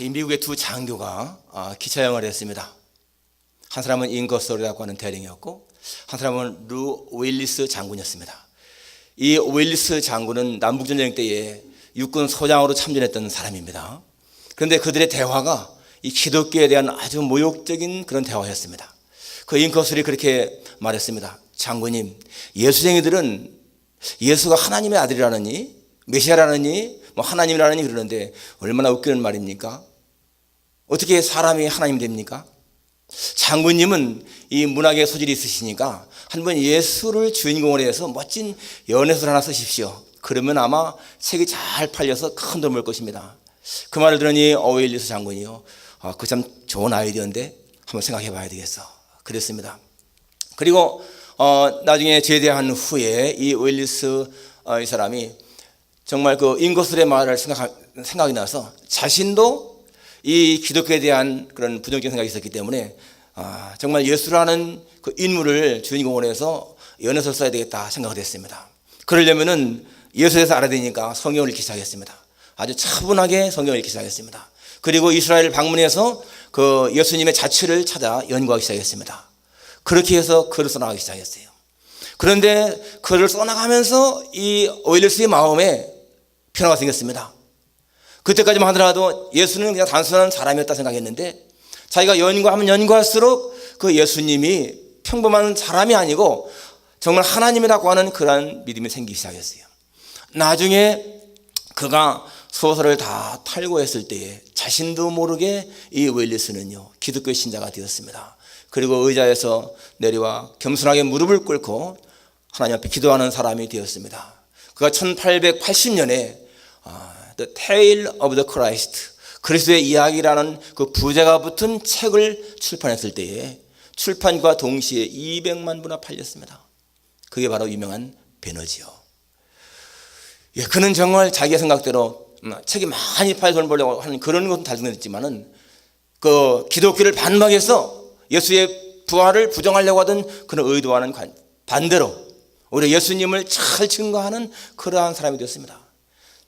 이 미국의 두 장교가 아, 기차 여행을 했습니다. 한 사람은 잉거스리라고 하는 대령이었고 한 사람은 루 윌리스 장군이었습니다. 이 윌리스 장군은 남북전쟁 때에 육군 소장으로 참전했던 사람입니다. 그런데 그들의 대화가 이 기독교에 대한 아주 모욕적인 그런 대화였습니다. 그 잉커슬이 그렇게 말했습니다. 장군님, 예수쟁이들은 예수가 하나님의 아들이라느니, 메시아라느니, 뭐 하나님이라느니 그러는데 얼마나 웃기는 말입니까? 어떻게 사람이 하나님 됩니까? 장군님은 이 문학의 소질이 있으시니까 한번 예수를 주인공으로 해서 멋진 연애설 하나 쓰십시오. 그러면 아마 책이 잘 팔려서 큰 돈을 벌 것입니다. 그 말을 들으니 어웨일리스 장군이요. 아, 그 참 좋은 아이디어인데 한번 생각해 봐야 되겠어. 그랬습니다. 그리고 어, 나중에 제대한 후에 이 웨일리스 어, 이 사람이 정말 그 인거슬의 말을 생각, 생각이 나서 자신도 이 기독교에 대한 그런 부정적인 생각이 있었기 때문에 아, 정말 예수라는 그 인물을 주인공으로 해서 연애설 써야 되겠다 생각을 했습니다. 그러려면은 예수에 대해서 알아야 되니까 성경을 읽기 시작했습니다. 아주 차분하게 성경을 읽기 시작했습니다. 그리고 이스라엘 방문해서 그 예수님의 자취를 찾아 연구하기 시작했습니다. 그렇게 해서 글을 써나가기 시작했어요. 그런데 글을 써나가면서 이 오일리스의 마음에 변화가 생겼습니다. 그때까지만 하더라도 예수는 그냥 단순한 사람이었다 생각했는데 자기가 연구하면 연구할수록 그 예수님이 평범한 사람이 아니고 정말 하나님이라고 하는 그러한 믿음이 생기기 시작했어요. 나중에 그가 소설을 다 탈고했을 때에 자신도 모르게 이 웰리스는요 기독교 신자가 되었습니다. 그리고 의자에서 내려와 겸손하게 무릎을 꿇고 하나님 앞에 기도하는 사람이 되었습니다. 그가 1880년에 The Tale of the Christ 그리스도의 이야기라는 그 부제가 붙은 책을 출판했을 때에 출판과 동시에 200만 부나 팔렸습니다. 그게 바로 유명한 배너지요. 예, 그는 정말 자기 생각대로 음, 책이 많이 팔 돈을 벌려고 하는 그런 것은 달성했지만은 그 기독교를 반박해서 예수의 부활을 부정하려고 하던 그런 의도와는 반대로 오히려 예수님을 잘 증거하는 그러한 사람이 되었습니다.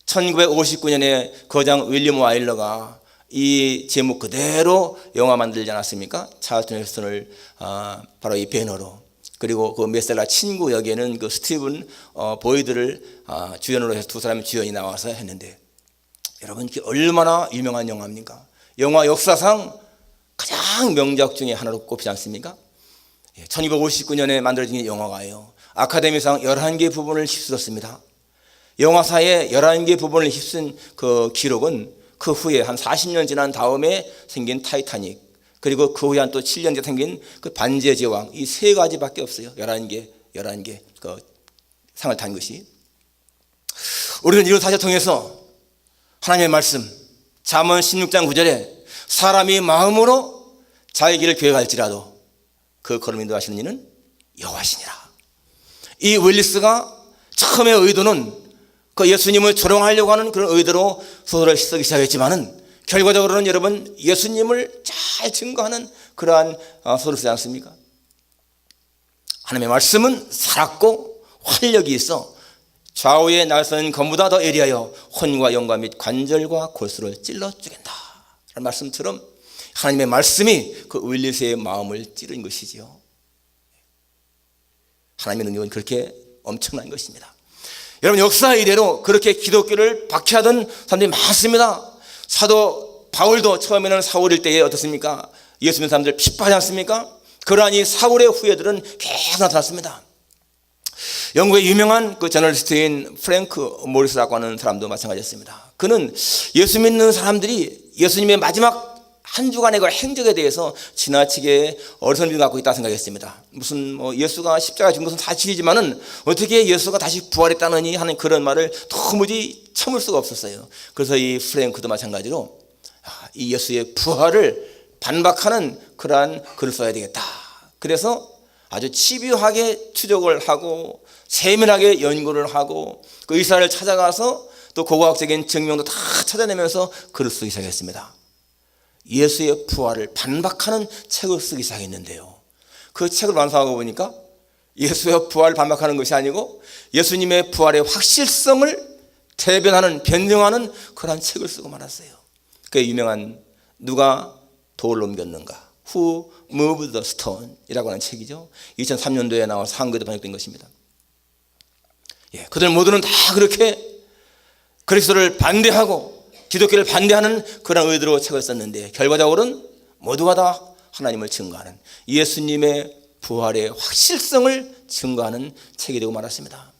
1959년에 거장 윌리엄 와일러가 이 제목 그대로 영화 만들지 않았습니까? 찰튼 헬스턴을 아, 바로 이 배너로 그리고 그 메셀라 친구 역에는 그 스티븐 어, 보이드를 아, 주연으로 해서 두 사람의 주연이 나와서 했는데 여러분 이게 얼마나 유명한 영화입니까? 영화 역사상 가장 명작 중에 하나로 꼽히지 않습니까? 1259년에 예, 만들어진 영화가요. 아카데미상 11개 부분을 휩쓸었습니다. 영화사의 11개 부분을 휩쓴 그 기록은 그 후에 한 40년 지난 다음에 생긴 타이타닉 그리고 그 후에 한 또 7년 뒤에 생긴 그 반지의 제왕 이 세 가지밖에 없어요. 11개, 11개 그 상을 탄 것이. 우리는 이런 사실 통해서 하나님의 말씀 잠언 16장 9절에 사람이 마음으로 자기 길을 계획할지라도 그 걸음 인도하시는 이는 여호와시니라. 이 웰리스가 처음의 의도는 그 예수님을 조롱하려고 하는 그런 의도로 소설을 쓰기 시작했지만은 결과적으로는 여러분 예수님을 잘 증거하는 그러한 어, 소설을 쓰지 않습니까? 하나님의 말씀은 살았고 활력이 있어 좌우에 날선 검보다 더 예리하여 혼과 영과 및 관절과 골수를 찔러 죽인다. 라는 말씀처럼 하나님의 말씀이 그 윌리스의 마음을 찌른 것이지요. 하나님의 능력은 그렇게 엄청난 것입니다. 여러분 역사 이대로 그렇게 기독교를 박해하던 사람들이 많습니다. 사도 바울도 처음에는 사울일 때에 어떻습니까? 예수 믿는 사람들 핍박하지 않습니까? 그러하니 사울의 후예들은 계속 나타났습니다. 영국의 유명한 그 저널리스트인 프랭크 모리스라고 하는 사람도 마찬가지였습니다. 그는 예수 믿는 사람들이 예수님의 마지막 한 주간의 그 행적에 대해서 지나치게 어리석은 갖고 있다 생각했습니다. 무슨 뭐 예수가 십자가 죽은 것은 사실이지만은 어떻게 예수가 다시 부활했다느니 하는 그런 말을 도무지 참을 수가 없었어요. 그래서 이 프랭크도 마찬가지로 아, 이 예수의 부활을 반박하는 그러한 글을 써야 되겠다. 그래서 아주 집요하게 추적을 하고 세밀하게 연구를 하고 그 의사를 찾아가서 또 고고학적인 증명도 다 찾아내면서 글을 쓰기 시작했습니다. 예수의 부활을 반박하는 책을 쓰기 시작했는데요. 그 책을 완성하고 보니까 예수의 부활을 반박하는 것이 아니고 예수님의 부활의 확실성을 대변하는 변증하는 그러한 책을 쓰고 말았어요. 그 유명한 누가 돌을 옮겼는가? Who moved the stone? 이라고 하는 책이죠. 2003년도에 나와서 한국에도 번역된 것입니다. 예, 그들 모두는 다 그렇게 그리스도를 반대하고 기독교를 반대하는 그런 의도로 책을 썼는데 결과적으로는 모두가 다 하나님을 증거하는 예수님의 부활의 확실성을 증거하는 책이 되고 말았습니다.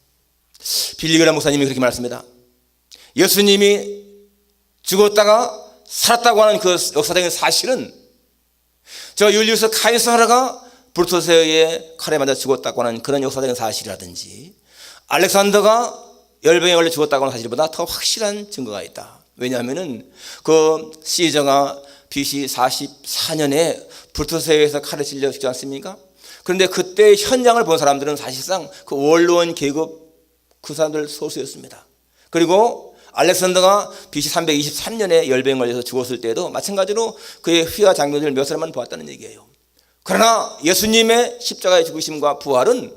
빌리그라 목사님이 그렇게 말했습니다. 예수님이 죽었다가 살았다고 하는 그 역사적인 사실은 저 율리우스 카이사르가 브루토스의 칼에 맞아 죽었다고 하는 그런 역사적인 사실이라든지 알렉산더가 열병에 걸려 죽었다고 하는 사실보다 더 확실한 증거가 있다. 왜냐하면은 그 시저가 BC 44년에 불토세에서 칼을 찔려 죽지 않습니까? 그런데 그때 현장을 본 사람들은 사실상 그 원로원 계급 그 사람들 소수였습니다. 그리고 알렉산더가 BC 323년에 열병에 걸려서 죽었을 때도 마찬가지로 그의 휘하 장면을 몇 사람만 보았다는 얘기예요. 그러나 예수님의 십자가의 죽으심과 부활은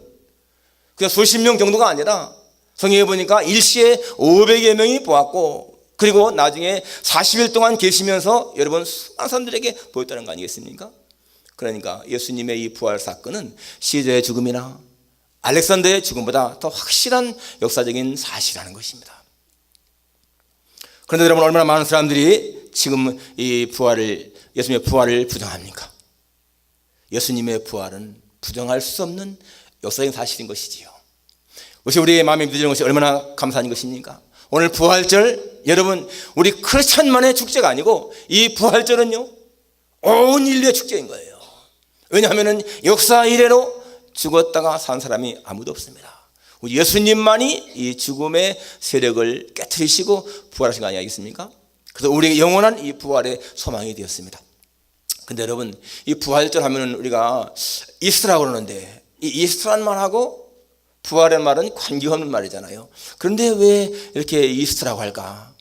그냥 수십 명 정도가 아니라 성경에 보니까 일시에 500여 명이 보았고 그리고 나중에 40일 동안 계시면서 여러분 수많은 사람들에게 보였다는 거 아니겠습니까? 그러니까 예수님의 이 부활 사건은 시저의 죽음이나 알렉산더의 죽음보다 더 확실한 역사적인 사실이라는 것입니다. 그런데 여러분 얼마나 많은 사람들이 지금 이 부활을 예수님의 부활을 부정합니까? 예수님의 부활은 부정할 수 없는 역사적인 사실인 것이지요. 그것이 우리의 마음에 믿어지는 것이 얼마나 감사한 것입니까? 오늘 부활절 여러분 우리 크리스천만의 축제가 아니고 이 부활절은요 온 인류의 축제인 거예요. 왜냐하면 역사 이래로 죽었다가 산 사람이 아무도 없습니다. 우리 예수님만이 이 죽음의 세력을 깨뜨리시고 부활하신 거 아니겠습니까? 그래서 우리의 영원한 이 부활의 소망이 되었습니다. 근데 여러분 이 부활절 하면은 우리가 이스라고 그러는데 이 이스라는 말하고 부활의 말은 관계없는 말이잖아요. 그런데 왜 이렇게 이스트라고 할까?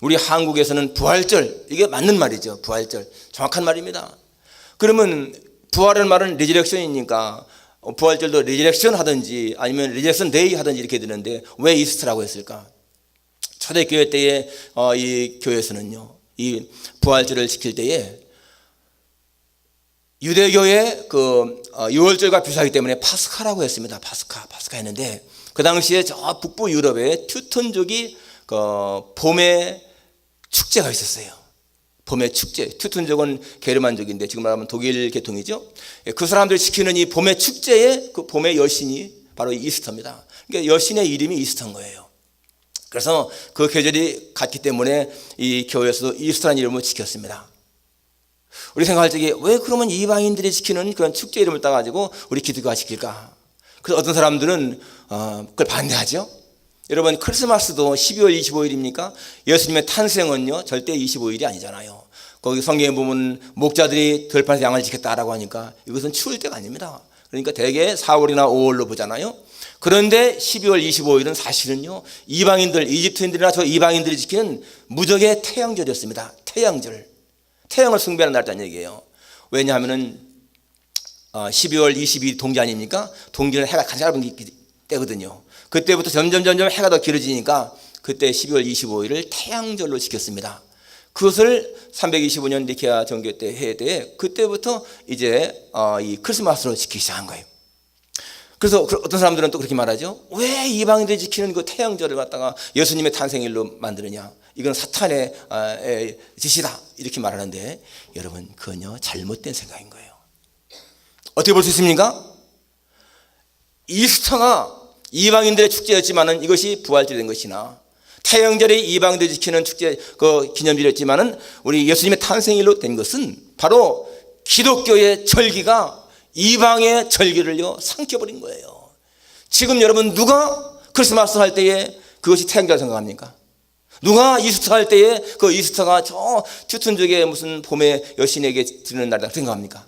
우리 한국에서는 부활절 이게 맞는 말이죠. 부활절 정확한 말입니다. 그러면 부활의 말은 리저렉션이니까 부활절도 리저렉션 하든지 아니면 리저렉션 데이 하든지 이렇게 되는데 왜 이스트라고 했을까? 초대 교회 때에 어, 이 교회에서는요 이 부활절을 지킬 때에 유대교의 그 어, 유월절과 비슷하기 때문에 파스카라고 했습니다. 파스카, 파스카 했는데 그 당시에 저 북부 유럽에 튜턴족이 그 봄에 축제가 있었어요. 봄의 축제. 튜턴족은 게르만족인데 지금 말하면 독일 계통이죠. 예, 그 사람들이 지키는 이 봄의 축제의 그 봄의 여신이 바로 이스터입니다. 그러니까 여신의 이름이 이스터인 거예요. 그래서 그 계절이 같기 때문에 이 교회에서도 이스터라는 이름을 지켰습니다. 우리 생각할 적에 왜 그러면 이방인들이 지키는 그런 축제 이름을 따가지고 우리 기독교가 지킬까? 그래서 어떤 사람들은 어, 그걸 반대하죠. 여러분 크리스마스도 12월 25일입니까? 예수님의 탄생은요 절대 25일이 아니잖아요. 거기 성경에 보면 목자들이 들판에서 양을 지켰다라고 하니까 이것은 추울 때가 아닙니다. 그러니까 대개 4월이나 5월로 보잖아요. 그런데 12월 25일은 사실은요 이방인들 이집트인들이나 저 이방인들이 지키는 무적의 태양절이었습니다. 태양절. 태양을 숭배하는 날이라는 얘기예요. 왜냐하면은 12월 22일 동지 아닙니까? 동지는 해가 가장 짧은 때거든요. 그때부터 점점 점점 해가 더 길어지니까 그때 12월 25일을 태양절로 지켰습니다. 그것을 325년 니케아 정교 때 해에 대해 그때부터 이제 어, 이 크리스마스로 지키기 시작한 거예요. 그래서 어떤 사람들은 또 그렇게 말하죠. 왜 이방인들이 지키는 그 태양절을 갖다가 예수님의 탄생일로 만드느냐? 이건 사탄의 아, 짓이다 이렇게 말하는데 여러분 그건요 잘못된 생각인 거예요. 어떻게 볼 수 있습니까? 이스터가 이방인들의 축제였지만은 이것이 부활절이 된 것이나 태양절이 이방인들이 지키는 축제 그 기념일이었지만은 우리 예수님의 탄생일로 된 것은 바로 기독교의 절기가 이방의 절기를요 삼켜버린 거예요. 지금 여러분 누가 크리스마스 할 때에 그것이 태양절 생각합니까? 누가 이스터 할 때에 그 이스터가 저 튜튼족의 무슨 봄의 여신에게 드리는 날이다 생각합니까?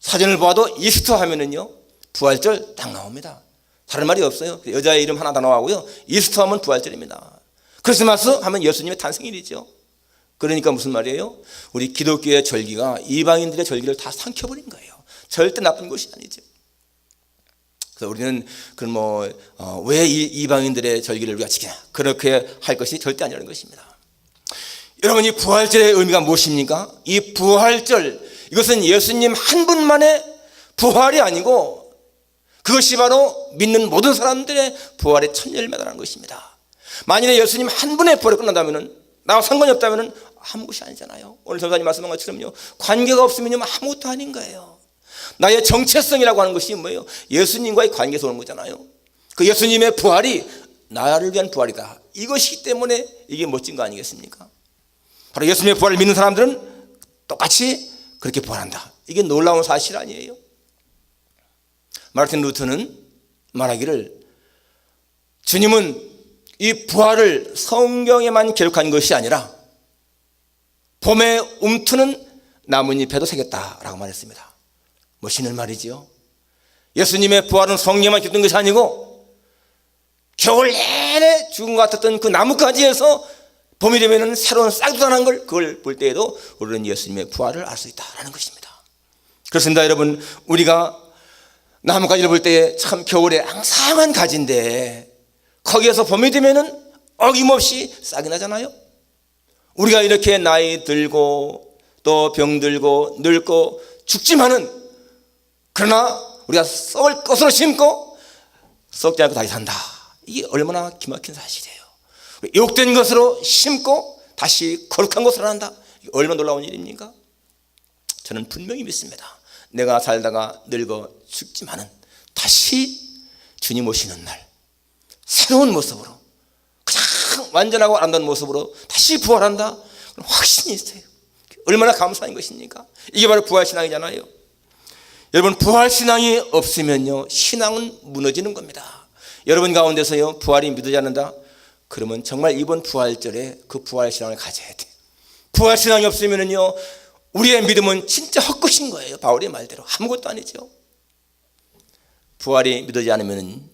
사진을 봐도 이스터 하면은요 부활절 딱 나옵니다. 다른 말이 없어요. 여자의 이름 하나 다 나오고요. 이스터 하면 부활절입니다. 크리스마스 하면 예수님의 탄생일이죠. 그러니까 무슨 말이에요? 우리 기독교의 절기가 이방인들의 절기를 다 삼켜버린 거예요. 절대 나쁜 것이 아니죠. 그래서 우리는 그런 뭐왜 어, 이방인들의 절기를 우리가 지키냐 그렇게 할 것이 절대 아니라는 것입니다. 여러분 이 부활절의 의미가 무엇입니까? 이 부활절 이것은 예수님 한 분만의 부활이 아니고 그것이 바로 믿는 모든 사람들의 부활의 첫 열매라는 것입니다. 만일에 예수님 한 분의 부활이 끝난다면은 나와 상관이 없다면은 아무것이 아니잖아요. 오늘 전사님 말씀한 것처럼요. 관계가 없으면요 아무것도 아닌 거예요. 나의 정체성이라고 하는 것이 뭐예요? 예수님과의 관계에서 오는 거잖아요. 그 예수님의 부활이 나를 위한 부활이다. 이것이기 때문에 이게 멋진 거 아니겠습니까? 바로 예수님의 부활을 믿는 사람들은 똑같이 그렇게 부활한다. 이게 놀라운 사실 아니에요? 마르틴 루터는 말하기를 주님은 이 부활을 성경에만 기록한 것이 아니라 봄에 움트는 나뭇잎에도 새겼다라고 말했습니다. 멋있는 말이지요. 예수님의 부활은 성경에만 기록된 것이 아니고 겨울 내내 죽은 것 같았던 그 나뭇가지에서 봄이 되면 새로운 돋아난 걸 그걸 볼 때에도 우리는 예수님의 부활을 알 수 있다라는 것입니다. 그렇습니다, 여러분. 우리가 나뭇가지를 볼때참 겨울에 앙상한 가지인데 거기에서 봄이 되면은 어김없이 싹이 나잖아요. 우리가 이렇게 나이 들고 또 병들고 늙고 죽지만은 그러나 우리가 썩을 것으로 심고 썩지 않고 다시 산다. 이게 얼마나 기막힌 사실이에요. 욕된 것으로 심고 다시 거룩한 것으로 한다. 이게 얼마나 놀라운 일입니까? 저는 분명히 믿습니다. 내가 살다가 늙어 죽지만은 다시 주님 오시는 날 새로운 모습으로 가장 완전하고 아름다운 모습으로 다시 부활한다. 확신이 있어요. 얼마나 감사한 것입니까? 이게 바로 부활 신앙이잖아요. 여러분 부활 신앙이 없으면요 신앙은 무너지는 겁니다. 여러분 가운데서요 부활이 믿어지 않는다. 그러면 정말 이번 부활절에 그 부활 신앙을 가져야 돼. 부활 신앙이 없으면은요 우리의 믿음은 진짜 헛것인 거예요. 바울의 말대로 아무것도 아니죠. 부활이 믿어지 않으면은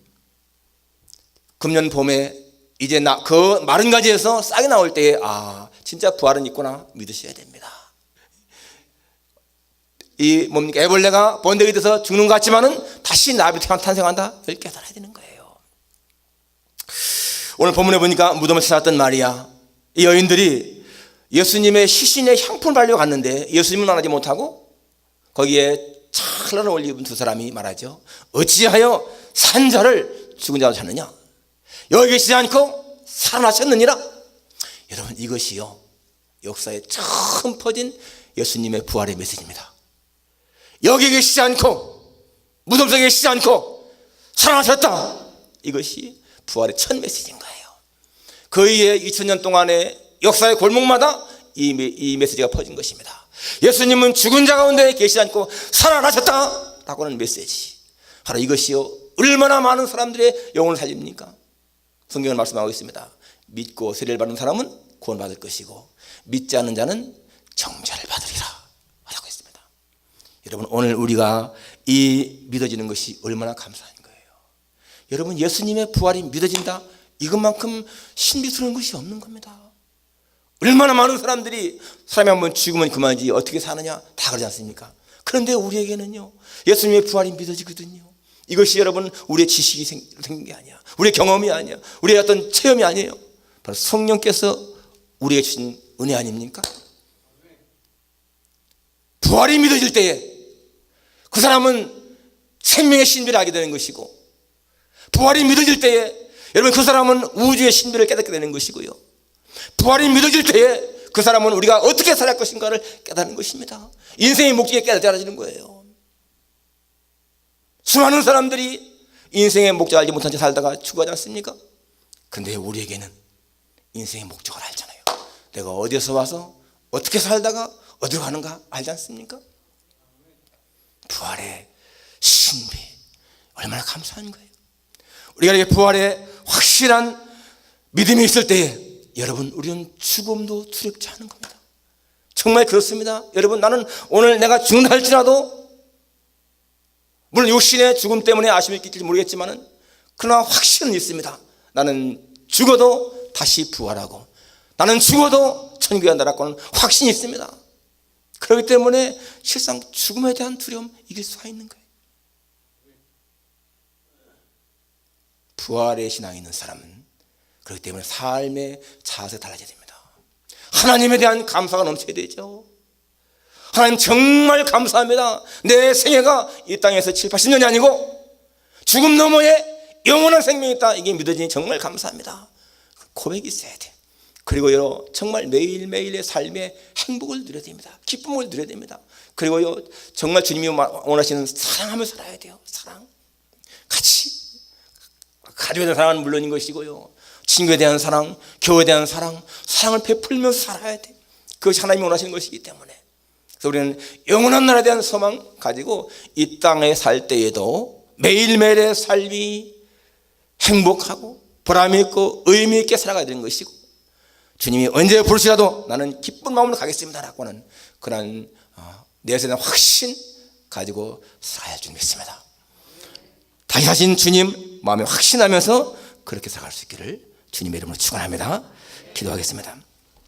금년 봄에 이제 나 그 마른 가지에서 싹이 나올 때에 아 진짜 부활은 있구나 믿으셔야 됩니다. 이 뭡니까 애벌레가 번데기 돼서 죽는 것 같지만은 다시 나비 탄생한다. 이걸 깨달아야 되는 거예요. 오늘 본문에 보니까 무덤을 찾았던 마리아 이 여인들이 예수님의 시신의 향품을 바르려 갔는데 예수님은 만나지 못하고 거기에 찰나를 올리 입은 두 사람이 말하죠. 어찌하여 산자를 죽은 자로 찾느냐? 여기 계시지 않고 살아나셨느니라. 여러분 이것이요 역사에 처음 퍼진 예수님의 부활의 메시지입니다. 여기 계시지 않고 무덤 속에 계시지 않고 살아나셨다. 이것이 부활의 첫 메시지인 거예요. 거의의 2000년 동안의 역사의 골목마다 이, 이 메시지가 퍼진 것입니다. 예수님은 죽은 자 가운데 계시지 않고 살아나셨다. 라고 하는 메시지. 바로 이것이요. 얼마나 많은 사람들의 영혼을 살립니까? 성경은 말씀하고 있습니다. 믿고 세례를 받는 사람은 구원받을 것이고 믿지 않는 자는 정죄를 했습니다. 여러분 오늘 우리가 이 믿어지는 것이 얼마나 감사한 거예요. 여러분 예수님의 부활이 믿어진다. 이것만큼 신비스러운 것이 없는 겁니다. 얼마나 많은 사람들이 사람이 한번 죽으면 그만이지 어떻게 사느냐 다 그러지 않습니까? 그런데 우리에게는요 예수님의 부활이 믿어지거든요. 이것이 여러분 우리의 지식이 생긴 게 아니야. 우리의 경험이 아니야. 우리의 어떤 체험이 아니에요. 바로 성령께서 우리에게 주신 은혜 아닙니까? 부활이 믿어질 때에 그 사람은 생명의 신비를 알게 되는 것이고 부활이 믿어질 때에 여러분 그 사람은 우주의 신비를 깨닫게 되는 것이고요. 부활이 믿어질 때에 그 사람은 우리가 어떻게 살아갈 것인가를 깨닫는 것입니다. 인생의 목적이 깨달아지는 거예요. 수많은 사람들이 인생의 목적 알지 못한 채 살다가 죽어가지 않습니까? 근데 우리에게는 인생의 목적을 알잖아요. 내가 어디서 와서 어떻게 살다가 어디로 가는가 알지 않습니까? 부활의 신비 얼마나 감사한 거예요. 우리가 이렇게 부활의 확실한 믿음이 있을 때에 여러분 우리는 죽음도 두렵지 않은 겁니다. 정말 그렇습니다. 여러분 나는 오늘 내가 죽는다 할지라도 물론 육신의 죽음 때문에 아쉬움이 끼칠지 모르겠지만은 그러나 확신은 있습니다. 나는 죽어도 다시 부활하고 나는 죽어도 천국에 간다라고 하는 확신이 있습니다. 그렇기 때문에 실상 죽음에 대한 두려움 이길 수가 있는 거예요. 부활의 신앙이 있는 사람은 그렇기 때문에 삶의 자세 달라져야 됩니다. 하나님에 대한 감사가 넘쳐야 되죠. 하나님 정말 감사합니다. 내 생애가 이 땅에서 7, 80년이 아니고 죽음 너머에 영원한 생명이 있다. 이게 믿어지니 정말 감사합니다. 고백이 있어야 돼. 그리고 요 정말 매일매일의 삶에 행복을 누려야 됩니다. 기쁨을 누려야 됩니다. 그리고요 정말 주님이 원하시는 사랑하며 살아야 돼요. 사랑. 같이 가족에 대한 사랑은 물론인 것이고요. 친구에 대한 사랑, 교회에 대한 사랑, 사랑을 베풀면서 살아야 돼. 그것이 하나님이 원하시는 것이기 때문에. 그래서 우리는 영원한 나라에 대한 소망 가지고 이 땅에 살 때에도 매일매일의 삶이 행복하고 보람 있고 의미 있게 살아가야 되는 것이고 주님이 언제 부르시라도 나는 기쁜 마음으로 가겠습니다라고 하는 그런 어, 내세에 대한 확신 가지고 살아야 할줄 믿습니다. 다시 하신 주님 마음에 확신하면서 그렇게 살아갈 수 있기를 주님의 이름으로 축원합니다. 기도하겠습니다.